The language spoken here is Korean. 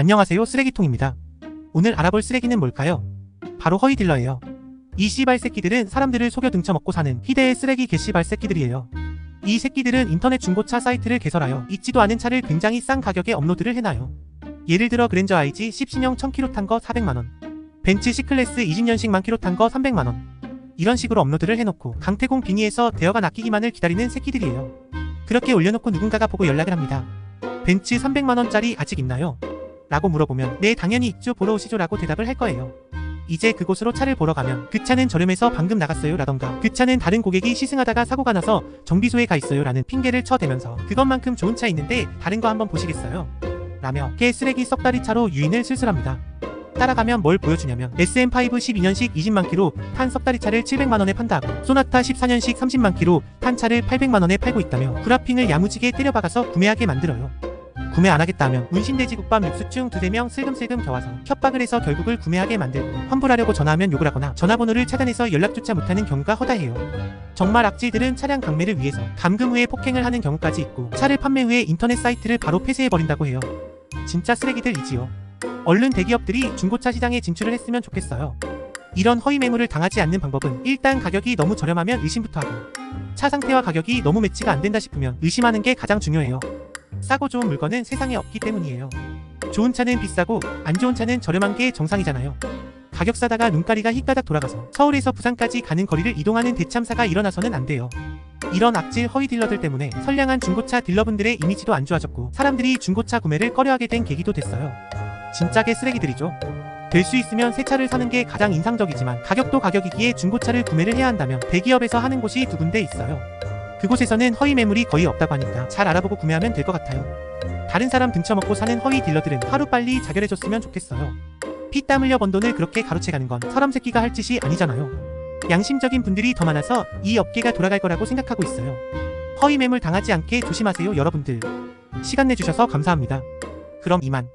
안녕하세요 쓰레기통입니다. 오늘 알아볼 쓰레기는 뭘까요? 바로 허위 딜러예요. 이 씨발 새끼들은 사람들을 속여 등쳐먹고 사는 희대의 쓰레기 개씨발 새끼들이에요. 이 새끼들은 인터넷 중고차 사이트를 개설하여 있지도 않은 차를 굉장히 싼 가격에 업로드를 해놔요. 예를 들어 그랜저 IG 10신형 1000km 탄 거 400만원 벤츠 C클래스 20년식 만 킬로 탄 거 300만원 이런 식으로 업로드를 해놓고 강태공 빙의해서 대여가 낚이기만을 기다리는 새끼들이에요. 그렇게 올려놓고 누군가가 보고 연락을 합니다. 벤츠 300만원짜리 아직 있나요? 라고 물어보면 네 당연히 있죠 보러 오시죠 라고 대답을 할 거예요. 이제 그곳으로 차를 보러 가면 그 차는 저렴해서 방금 나갔어요 라던가 그 차는 다른 고객이 시승하다가 사고가 나서 정비소에 가 있어요 라는 핑계를 쳐대면서 그것만큼 좋은 차 있는데 다른 거 한번 보시겠어요? 라며 개 쓰레기 썩다리 차로 유인을 슬슬합니다. 따라가면 뭘 보여주냐면 SM5 12년식 20만 킬로 탄 썩다리 차를 700만원에 판다고 소나타 14년식 30만 킬로 탄 차를 800만원에 팔고 있다며 브라핑을 야무지게 때려박아서 구매하게 만들어요. 구매 안 하겠다 하면 운신돼지 국밥 육수충 두세 명 슬금슬금 겨와서 협박을 해서 결국을 구매하게 만들고 환불하려고 전화하면 욕을 하거나 전화번호를 차단해서 연락조차 못하는 경우가 허다해요. 정말 악질들은 차량 강매를 위해서 감금 후에 폭행을 하는 경우까지 있고 차를 판매 후에 인터넷 사이트를 바로 폐쇄해버린다고 해요. 진짜 쓰레기들이지요. 얼른 대기업들이 중고차 시장에 진출을 했으면 좋겠어요. 이런 허위 매물을 당하지 않는 방법은 일단 가격이 너무 저렴하면 의심부터 하고 차 상태와 가격이 너무 매치가 안 된다 싶으면 의심하는 게 가장 중요해요. 싸고 좋은 물건은 세상에 없기 때문이에요. 좋은 차는 비싸고 안 좋은 차는 저렴한 게 정상이잖아요. 가격 싸다가 눈가리가 희까닥 돌아가서 서울에서 부산까지 가는 거리를 이동하는 대참사가 일어나서는 안 돼요. 이런 악질 허위 딜러들 때문에 선량한 중고차 딜러분들의 이미지도 안 좋아졌고 사람들이 중고차 구매를 꺼려하게 된 계기도 됐어요. 진짜게 쓰레기들이죠. 될 수 있으면 새 차를 사는 게 가장 인상적이지만 가격도 가격이기에 중고차를 구매를 해야 한다면 대기업에서 하는 곳이 두 군데 있어요. 그곳에서는 허위 매물이 거의 없다고 하니까 잘 알아보고 구매하면 될 것 같아요. 다른 사람 등쳐먹고 사는 허위 딜러들은 하루빨리 자결해줬으면 좋겠어요. 피땀 흘려 번 돈을 그렇게 가로채 가는 건 사람 새끼가 할 짓이 아니잖아요. 양심적인 분들이 더 많아서 이 업계가 돌아갈 거라고 생각하고 있어요. 허위 매물 당하지 않게 조심하세요 여러분들. 시간 내주셔서 감사합니다. 그럼 이만.